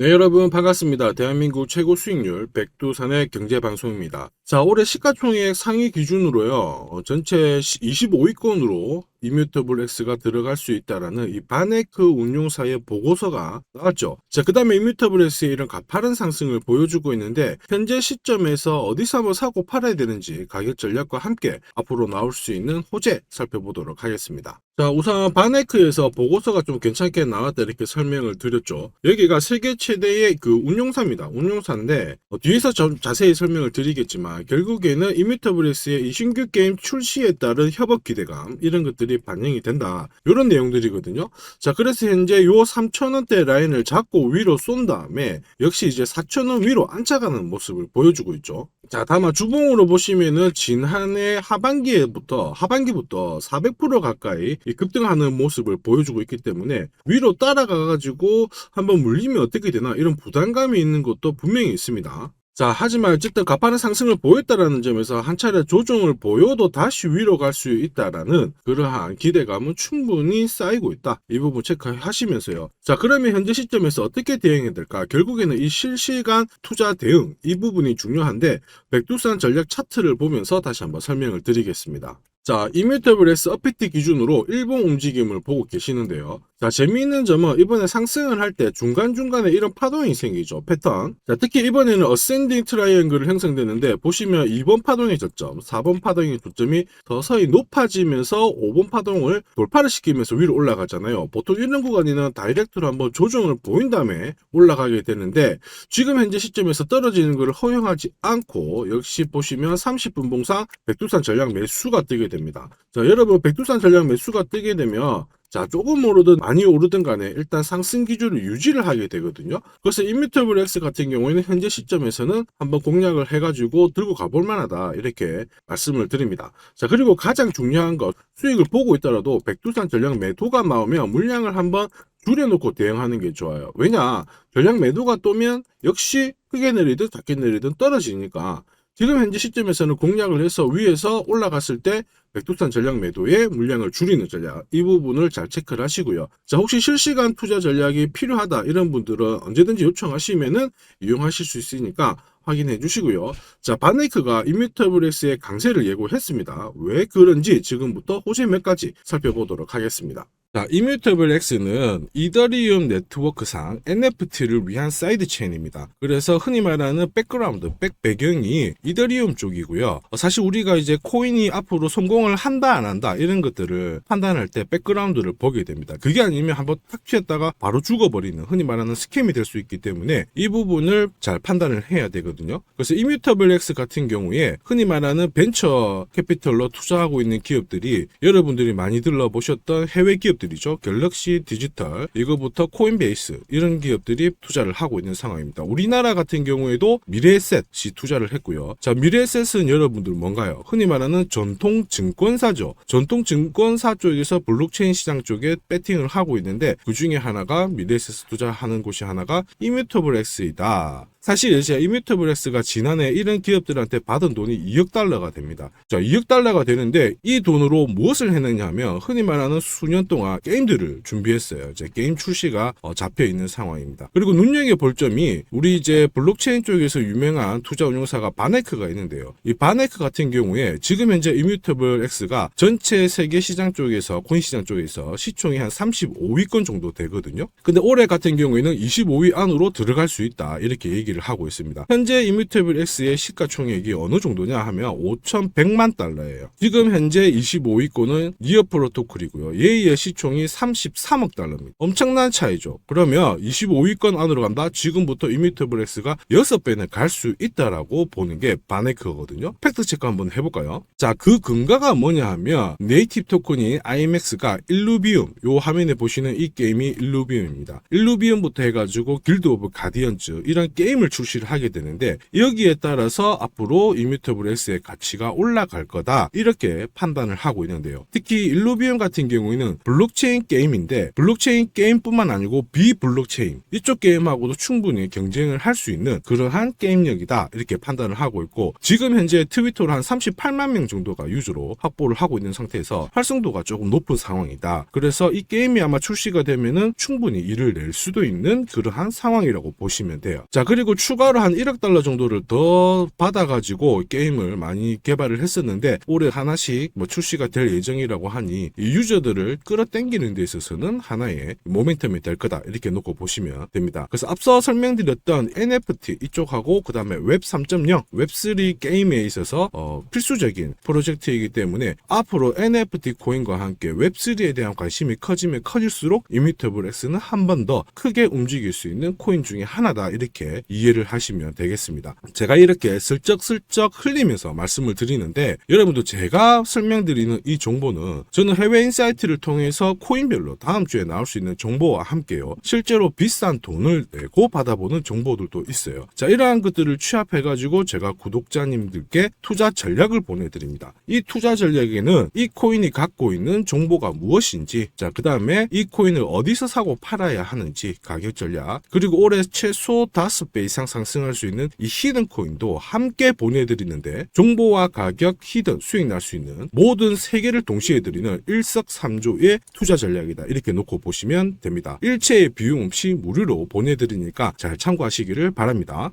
네, 여러분 반갑습니다. 대한민국 최고 수익률 백두산의 경제방송입니다. 자, 올해 시가총액 상위 기준으로요, 어, 전체 25위권으로 이뮤터블 X가 들어갈 수 있다라는 이 바네크 운용사의 보고서가 나왔죠. 자, 그 다음에 이뮤터블 X의 이런 가파른 상승을 보여주고 있는데, 현재 시점에서 어디서 한번 사고 팔아야 되는지 가격 전략과 함께 앞으로 나올 수 있는 호재 살펴보도록 하겠습니다. 자, 우선 바네크에서 보고서가 좀 괜찮게 나왔다 이렇게 설명을 드렸죠. 여기가 세계 최대의 그 운용사입니다. 운용사인데 어, 뒤에서 좀 자세히 설명을 드리겠지만 결국에는 이미터블레스의 이 신규 게임 출시에 따른 협업 기대감 이런 것들이 반영이 된다. 이런 내용들이거든요. 자, 그래서 현재 요 3,000원대 라인을 잡고 위로 쏜 다음에 역시 이제 4,000원 위로 안착하는 모습을 보여주고 있죠. 자, 다만 주봉으로 보시면은 지난해 하반기에부터 하반기부터 400% 가까이 이 급등하는 모습을 보여주고 있기 때문에 위로 따라가 가지고 한번 물리면 어떻게 되나 이런 부담감이 있는 것도 분명히 있습니다. 자, 하지만 어쨌든 가파른 상승을 보였다라는 점에서 한 차례 조정을 보여도 다시 위로 갈 수 있다라는 그러한 기대감은 충분히 쌓이고 있다. 이 부분 체크하시면서요. 자, 그러면 현재 시점에서 어떻게 대응해야 될까? 결국에는 이 실시간 투자 대응 이 부분이 중요한데 백두산 전략 차트를 보면서 다시 한번 설명을 드리겠습니다. 자, 이뮤터블 S 어피티 기준으로 일봉 움직임을 보고 계시는데요. 자, 재미있는 점은 이번에 상승을 할 때 중간중간에 이런 파동이 생기죠. 패턴. 자, 특히 이번에는 어센딩 트라이앵글을 형성되는데 보시면 2번 파동의 저점, 4번 파동의 저점이 서서히 높아지면서 5번 파동을 돌파를 시키면서 위로 올라가잖아요. 보통 이런 구간에는 다이렉트로 한번 조정을 보인 다음에 올라가게 되는데 지금 현재 시점에서 떨어지는 것을 허용하지 않고 역시 보시면 30분 봉상 백두산 전략 매수가 뜨게 됩니다. 자, 여러분 백두산 전략 매수가 뜨게 되면 자, 조금 오르든 많이 오르든 간에 일단 상승 기준을 유지를 하게 되거든요. 그래서 이뮤터블 X 같은 경우에는 현재 시점에서는 한번 공략을 해가지고 들고 가볼 만하다. 이렇게 말씀을 드립니다. 자, 그리고 가장 중요한 것, 수익을 보고 있더라도 백두산 전략 매도가 나오면 물량을 한번 줄여놓고 대응하는 게 좋아요. 왜냐, 전략 매도가 또면 역시 크게 내리든 작게 내리든 떨어지니까 지금 현재 시점에서는 공략을 해서 위에서 올라갔을 때 백두산 전략 매도에 물량을 줄이는 전략 이 부분을 잘 체크를 하시고요. 자 혹시 실시간 투자 전략이 필요하다 이런 분들은 언제든지 요청하시면은 이용하실 수 있으니까 확인해 주시고요. 자 바네이크가 이뮤터블엑스의 강세를 예고했습니다. 왜 그런지 지금부터 호재 몇 가지 살펴보도록 하겠습니다. 자, 이뮤터블 X는 이더리움 네트워크상 NFT를 위한 사이드 체인입니다. 그래서 흔히 말하는 백그라운드, 백 배경이 이더리움 쪽이고요. 어, 사실 우리가 이제 코인이 앞으로 성공을 한다 안 한다 이런 것들을 판단할 때 백그라운드를 보게 됩니다. 그게 아니면 한번 탁 튀었다가 바로 죽어버리는 흔히 말하는 스캠이 될 수 있기 때문에 이 부분을 잘 판단을 해야 되거든요. 그래서 이뮤터블 X 같은 경우에 흔히 말하는 벤처 캐피털로 투자하고 있는 기업들이 여러분들이 많이 들러보셨던 해외 기업 기업들이죠. 갤럭시 디지털, 이거부터 코인베이스 이런 기업들이 투자를 하고 있는 상황입니다. 우리나라 같은 경우에도 미래에셋이 투자를 했고요. 자, 미래에셋은 여러분들 뭔가요? 흔히 말하는 전통 증권사죠. 전통 증권사 쪽에서 블록체인 시장 쪽에 배팅을 하고 있는데 그 중에 하나가 미래에셋 투자하는 곳이 하나가 이뮤터블 X이다. 사실 이제 이뮤터블 X가 지난해 이런 기업들한테 받은 돈이 2억 달러가 됩니다. 자, 2억 달러가 되는데 이 돈으로 무엇을 했느냐 하면 흔히 말하는 수년 동안 게임들을 준비했어요. 이제 게임 출시가 어, 잡혀 있는 상황입니다. 그리고 눈여겨볼 점이 우리 이제 블록체인 쪽에서 유명한 투자 운용사가 바네크가 있는데요. 이 바네크 같은 경우에 지금 현재 이뮤터블 X가 전체 세계 시장 쪽에서 코인 시장 쪽에서 시총이 한 35위권 정도 되거든요. 근데 올해 같은 경우에는 25위 안으로 들어갈 수 있다. 이렇게 얘기를 하고 있습니다. 현재 이뮤터블 X의 시가총액이 어느 정도냐 하면 5,100만 달러예요. 지금 현재 25위권은 니어 프로토콜이고요. 얘의 시총이 33억 달러입니다. 엄청난 차이죠. 그러면 25위권 안으로 간다? 지금부터 이뮤터블 X가 6배는 갈 수 있다라고 보는 게 바네크거든요. 팩트 체크 한번 해볼까요? 자, 그 근거가 뭐냐 하면 네이티브 토큰인 IMX가 일루비움, 요 화면에 보시는 이 게임이 일루비움입니다. 일루비움부터 해가지고 길드 오브 가디언즈 이런 게임 게임을 출시를 하게 되는데 여기에 따라서 앞으로 이뮤터블 X의 가치가 올라갈 거다 이렇게 판단을 하고 있는데요. 특히 일루비움 같은 경우에는 블록체인 게임인데 블록체인 게임뿐만 아니고 비블록체인 이쪽 게임하고도 충분히 경쟁을 할 수 있는 그러한 게임력이다 이렇게 판단을 하고 있고 지금 현재 트위터로 한 38만 명 정도가 유저로 확보를 하고 있는 상태에서 활성도가 조금 높은 상황이다. 그래서 이 게임이 아마 출시가 되면은 충분히 일을 낼 수도 있는 그러한 상황이라고 보시면 돼요. 자 그리고 추가로 한 1억 달러 정도를 더 받아가지고 게임을 많이 개발을 했었는데 올해 하나씩 뭐 출시가 될 예정이라고 하니 이 유저들을 끌어당기는 데 있어서는 하나의 모멘텀이 될 거다 이렇게 놓고 보시면 됩니다. 그래서 앞서 설명드렸던 NFT 이쪽하고 그 다음에 웹 3.0, 웹3 게임에 있어서 어, 필수적인 프로젝트이기 때문에 앞으로 NFT 코인과 함께 웹3에 대한 관심이 커지면 커질수록 이미터블 X는 한 번 더 크게 움직일 수 있는 코인 중에 하나다 이렇게 이해를 하시면 되겠습니다. 제가 이렇게 슬쩍슬쩍 흘리면서 말씀을 드리는데 여러분도 제가 설명드리는 이 정보는 저는 해외 인사이트를 통해서 코인별로 다음 주에 나올 수 있는 정보와 함께요. 실제로 비싼 돈을 내고 받아보는 정보들도 있어요. 자, 이러한 것들을 취합해가지고 제가 구독자님들께 투자 전략을 보내드립니다. 이 투자 전략에는 이 코인이 갖고 있는 정보가 무엇인지, 자, 그 다음에 이 코인을 어디서 사고 팔아야 하는지 가격 전략, 그리고 올해 최소 5배 이상 상승할 수 있는 이 히든 코인도 함께 보내드리는데 정보와 가격, 히든, 수익 날 수 있는 모든 세 개를 동시에 드리는 일석삼조의 투자 전략이다. 이렇게 놓고 보시면 됩니다. 일체의 비용 없이 무료로 보내드리니까 잘 참고하시기를 바랍니다.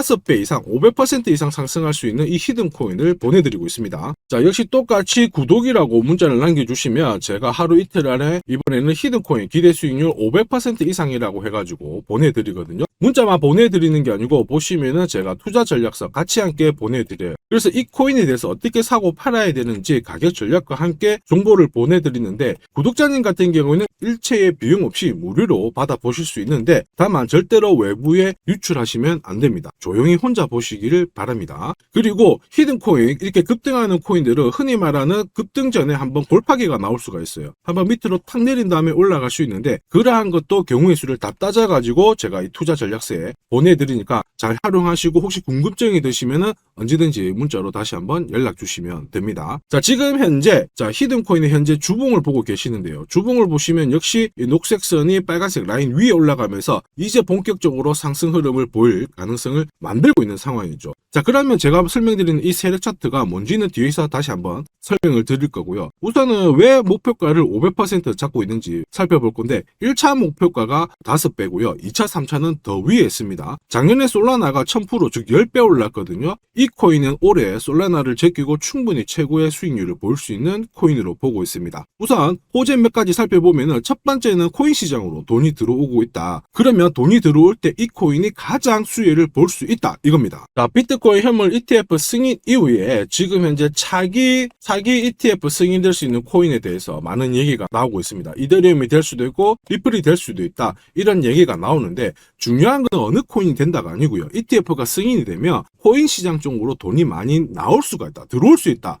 5배 이상, 500% 이상 상승할 수 있는 이 히든 코인을 보내드리고 있습니다. 자, 역시 똑같이 구독이라고 문자를 남겨주시면 제가 하루 이틀 안에 이번에는 히든 코인 기대 수익률 500% 이상이라고 해가지고 보내드리거든요. 문자만 보내드리는 게 아니고 보시면은 제가 투자 전략서 같이 함께 보내드려요. 그래서 이 코인에 대해서 어떻게 사고 팔아야 되는지 가격 전략과 함께 정보를 보내드리는데 구독자님 같은 경우에는 일체의 비용 없이 무료로 받아보실 수 있는데 다만 절대로 외부에 유출하시면 안 됩니다. 조용히 혼자 보시기를 바랍니다. 그리고 히든 코인 이렇게 급등하는 코인들은 흔히 말하는 급등 전에 한번 골파기가 나올 수가 있어요. 한번 밑으로 탁 내린 다음에 올라갈 수 있는데 그러한 것도 경우의 수를 다 따져가지고 제가 이 투자 전략서에 보내드리니까 잘 활용하시고 혹시 궁금증이 드시면은 언제든지 문자로 다시 한번 연락 주시면 됩니다. 자, 지금 현재 자, 히든 코인의 현재 주봉을 보고 계시는데요. 주봉을 보시면 역시 이 녹색 선이 빨간색 라인 위에 올라가면서 이제 본격적으로 상승 흐름을 보일 가능성을 만들고 있는 상황이죠. 자, 그러면 제가 설명드리는 이 세력 차트가 뭔지는 뒤에서 다시 한번 설명을 드릴 거고요. 우선은 왜 목표가를 500% 잡고 있는지 살펴볼 건데 1차 목표가가 5배고요. 2차, 3차는 더 위에 있습니다. 작년에 솔라나가 1000%, 즉 10배 올랐거든요. 이 코인은 올해 솔라나를 제끼고 충분히 최고의 수익률을 볼 수 있는 코인으로 보고 있습니다. 우선 호재 몇 가지 살펴보면 은첫 번째는 코인 시장으로 돈이 들어오고 있다. 그러면 돈이 들어올 때 이 코인이 가장 수혜를 볼 수 있다. 이겁니다. 자, 비트코인 현물 ETF 승인 이후에 지금 현재 차기 사기 ETF 승인될 수 있는 코인에 대해서 많은 얘기가 나오고 있습니다. 이더리움이 될 수도 있고 리플이 될 수도 있다. 이런 얘기가 나오는데 중요한 건 어느 코인이 된다가 아니고요. ETF가 승인이 되면 코인 시장 쪽으로 돈이 많이 나올 수가 있다. 들어올 수 있다.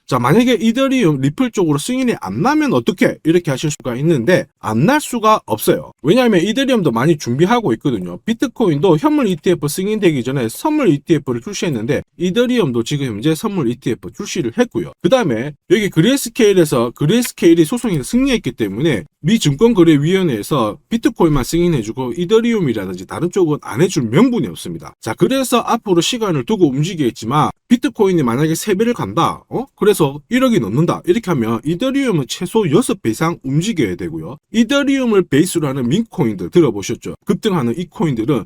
자, 만약에 이더리움 리플 쪽으로 승인이 안 나면 어떻게 이렇게 하실 수가 있는데 안 날 수가 없어요. 왜냐하면 이더리움도 많이 준비하고 있거든요. 비트코인도 현물 ETF 승인되기 전에 선물 ETF를 출시했는데 이더리움도 지금 현재 선물 ETF 출시를 했고요. 그 다음에 여기 그레이스케일에서 그레이스케일이 소송에서 승리했기 때문에 미 증권거래위원회에서 비트코인만 승인해주고 이더리움이라든지 다른 쪽은 안 해줄 명분이 없습니다. 자, 그래서 앞으로 시간을 두고 움직이겠지만 비트코인이 만약에 3배를 간다. 어? 그래서 1억이 넘는다. 이렇게 하면 이더리움은 최소 6배 이상 움직여야 되고요. 이더리움을 베이스로 하는 민코인들 들어보셨죠? 급등하는 이 코인들은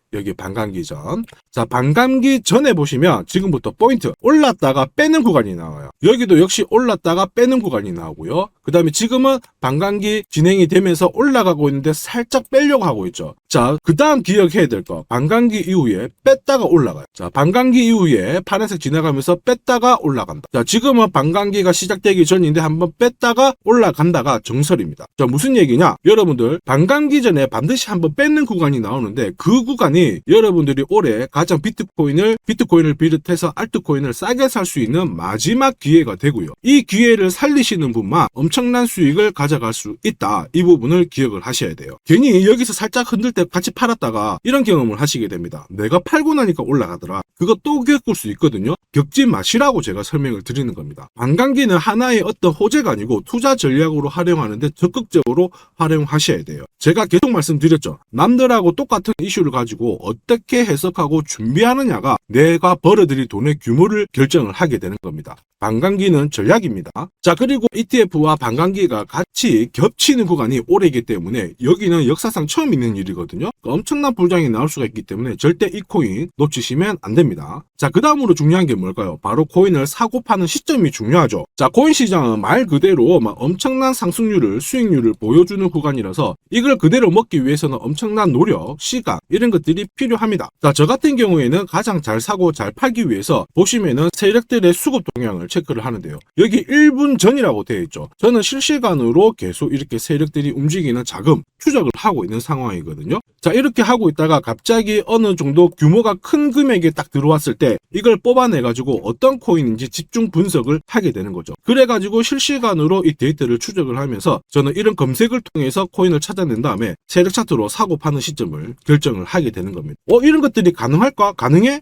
여기 반감기 전. 자, 반감기 전에 보시면 지금부터 포인트 올랐다가 빼는 구간이 나와요. 여기도 역시 올랐다가 빼는 구간이 나오고요. 그 다음에 지금은 반감기 진행이 되면서 올라가고 있는데 살짝 빼려고 하고 있죠. 자, 그 다음 기억해야 될 거. 반감기 이후에 뺐다가 올라가요. 자, 반감기 이후에 파란색 지나가면서 뺐다가 올라간다. 자, 지금은 반감기가 시작되기 전인데 한번 뺐다가 올라간다가 정설입니다. 자, 무슨 얘기냐? 여러분들 반감기 전에 반드시 한번 뺏는 구간이 나오는데 그 구간이 여러분들이 올해 가장 비트코인을 비트코인을 비롯해서 알트코인을 싸게 살 수 있는 마지막 기회가 되고요. 이 기회를 살리시는 분만 엄청난 수익을 가져갈 수 있다. 이 부분을 기억을 하셔야 돼요. 괜히 여기서 살짝 흔들 때 같이 팔았다가 이런 경험을 하시게 됩니다. 내가 팔고 나니까 올라가더라. 그거 또 겪을 수 있거든요. 겪지 마시라고 제가 설명을 드리는 겁니다. 반감기는 하나의 어떤 호재가 아니고 투자 전략으로 활용하는데 적극적으로 활용하셔야 돼요. 제가 계속 말씀드렸죠. 남들하고 똑같은 이슈를 가지고 어떻게 해석하고 준비하느냐가 내가 벌어들일 돈의 규모를 결정을 하게 되는 겁니다. 반감기는 전략입니다. 자, 그리고 ETF와 반감기가 같이 겹치는 구간이 오래이기 때문에 여기는 역사상 처음 있는 일이거든요. 엄청난 불장이 나올 수가 있기 때문에 절대 이 코인 놓치시면 안 됩니다. 자, 그 다음으로 중요한 게 뭘까요? 바로 코인을 사고 파는 시점이 중요하죠. 자, 코인 시장은 말 그대로 막 엄청난 상승률을, 수익률을 보여주는 구간이라서 이걸 그대로 먹기 위해서는 엄청난 노력, 시간, 이런 것들이 필요합니다. 자, 저 같은 경우에는 가장 잘 사고 잘 팔기 위해서 보시면은 세력들의 수급 동향을 체크를 하는데요. 여기 1분 전이라고 되어 있죠. 저는 실시간으로 계속 이렇게 세력들이 움직이는 자금 추적을 하고 있는 상황이거든요. 자, 이렇게 하고 있다가 갑자기 어느 정도 규모가 큰 금액이 딱 들어왔을 때 이걸 뽑아내 가지고 어떤 코인인지 집중 분석을 하게 되는 거죠. 그래 가지고 실시간으로 이 데이터를 추적을 하면서 저는 이런 검색을 통해서 코인을 찾아낸 다음에 세력 차트로 사고 파는 시점을 결정을 하게 되는 겁니다. 어, 이런 것들이 가능할까? 가능해?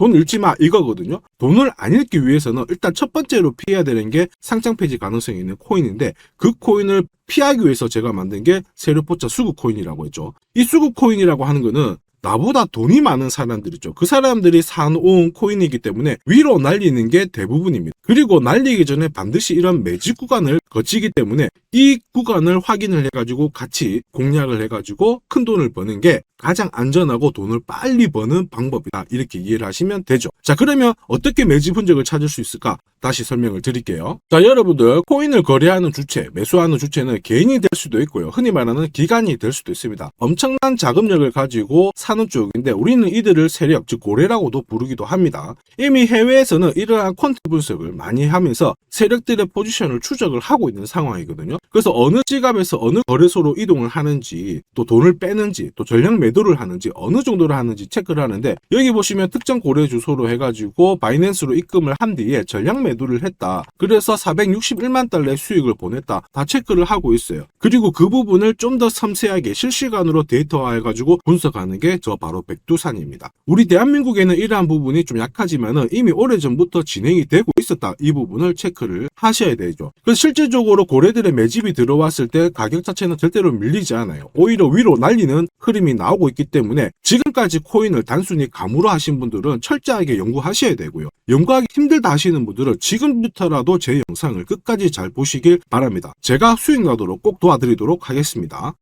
돈 잃지 마 이거거든요. 돈을 안 잃기 위해서는 일단 첫 번째로 피해야 되는 게 상장 폐지 가능성이 있는 코인인데 그 코인을 피하기 위해서 제가 만든 게 세류포차 수급 코인이라고 했죠. 이 수급 코인이라고 하는 거는 나보다 돈이 많은 사람들이죠. 그 사람들이 사놓은 코인이기 때문에 위로 날리는 게 대부분입니다. 그리고 날리기 전에 반드시 이런 매직 구간을 거치기 때문에 이 구간을 확인을 해가지고 같이 공략을 해가지고 큰 돈을 버는 게 가장 안전하고 돈을 빨리 버는 방법이다. 이렇게 이해를 하시면 되죠. 자, 그러면 어떻게 매집 흔적을 찾을 수 있을까? 다시 설명을 드릴게요. 자, 여러분들 코인을 거래하는 주체, 매수하는 주체는 개인이 될 수도 있고요. 흔히 말하는 기관이 될 수도 있습니다. 엄청난 자금력을 가지고 사는 쪽인데 우리는 이들을 세력, 즉 고래라고도 부르기도 합니다. 이미 해외에서는 이러한 퀀트 분석을 많이 하면서 세력들의 포지션을 추적을 하고 있는 상황이거든요. 그래서 어느 지갑에서 어느 거래소로 이동을 하는지, 또 돈을 빼는지, 또 전략 매도를 하는지, 어느 정도를 하는지 체크를 하는데 여기 보시면 특정 거래 주소로 해가지고 바이낸스로 입금을 한 뒤에 전략 매도를 했다. 그래서 461만 달러의 수익을 보냈다. 다 체크를 하고 있어요. 그리고 그 부분을 좀 더 섬세하게 실시간으로 데이터화해가지고 분석하는 게저 바로 백두산입니다. 우리 대한민국에는 이러한 부분이 좀 약하지만은 이미 오래전부터 진행이 되고 있었다. 이 부분을 체크를 하셔야 되죠. 그래서 실질적으로 고래들의 매집이 들어왔을 때 가격 자체는 절대로 밀리지 않아요. 오히려 위로 날리는 흐름이 나오고 있기 때문에 지금까지 코인을 단순히 감으로 하신 분들은 철저하게 연구하셔야 되고요. 연구하기 힘들다 하시는 분들은 지금부터라도 제 영상을 끝까지 잘 보시길 바랍니다. 제가 수익 나도록 꼭 도와드리도록 하겠습니다.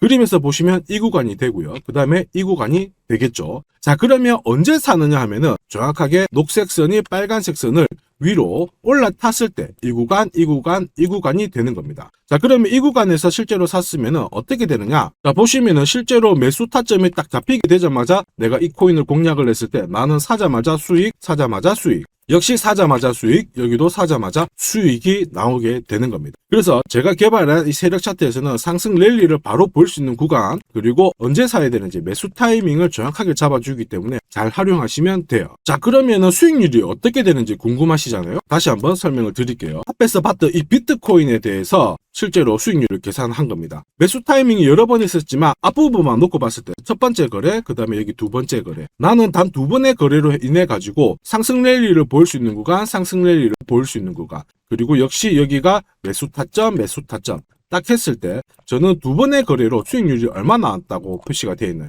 그림에서 보시면 이 구간이 되고요. 그 다음에 이 구간이 되겠죠. 자, 그러면 언제 사느냐 하면은 정확하게 녹색 선이 빨간색 선을 위로 올라탔을 때 이 구간, 이 구간, 이 구간이 되는 겁니다. 자, 그러면 이 구간에서 실제로 샀으면은 어떻게 되느냐? 자, 보시면은 실제로 매수 타점이 딱 잡히게 되자마자 내가 이 코인을 공략을 했을 때 나는 사자마자 수익, 사자마자 수익. 역시 사자마자 수익, 여기도 사자마자 수익이 나오게 되는 겁니다. 그래서 제가 개발한 이 세력 차트에서는 상승 랠리를 바로 볼 수 있는 구간, 그리고 언제 사야 되는지 매수 타이밍을 정확하게 잡아주기 때문에 잘 활용하시면 돼요. 자, 그러면은 수익률이 어떻게 되는지 궁금하시잖아요? 다시 한번 설명을 드릴게요. 앞에서 봤던 이 비트코인에 대해서 실제로 수익률을 계산한 겁니다. 매수 타이밍이 여러 번 있었지만 앞부분만 놓고 봤을 때 첫 번째 거래, 그 다음에 여기 두 번째 거래. 나는 단 두 번의 거래로 인해 가지고 상승 랠리를 볼 수 있는 구간, 상승 랠리를 볼 수 있는 구간. 그리고 역시 여기가 매수 타점, 매수 타점. 딱 했을 때 저는 두 번의 거래로 수익률이 얼마 나왔다고 표시가 되어 있나요?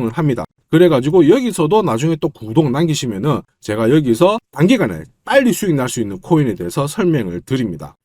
을 합니다. 그래가지고 여기서도 나중에 또 구독 남기시면은 제가 여기서 단기간에 빨리 수익 날 수 있는 코인에 대해서 설명을 드립니다.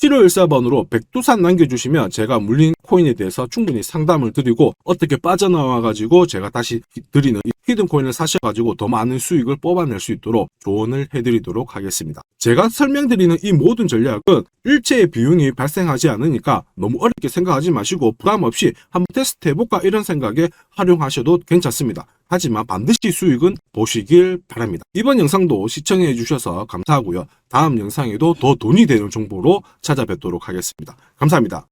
7514번으로 백두산 남겨주시면 제가 물린 코인에 대해서 충분히 상담을 드리고 어떻게 빠져나와가지고 제가 다시 드리는 이 히든 코인을 사셔가지고 더 많은 수익을 뽑아낼 수 있도록 조언을 해드리도록 하겠습니다. 제가 설명드리는 이 모든 전략은 일체의 비용이 발생하지 않으니까 너무 어렵게 생각하지 마시고 부담 없이 한번 테스트 해볼까 이런 생각에 활용하셔도 괜찮습니다. 하지만 반드시 수익은 보시길 바랍니다. 이번 영상도 시청해 주셔서 감사하고요. 다음 영상에도 더 돈이 되는 정보로 찾아뵙도록 하겠습니다. 감사합니다.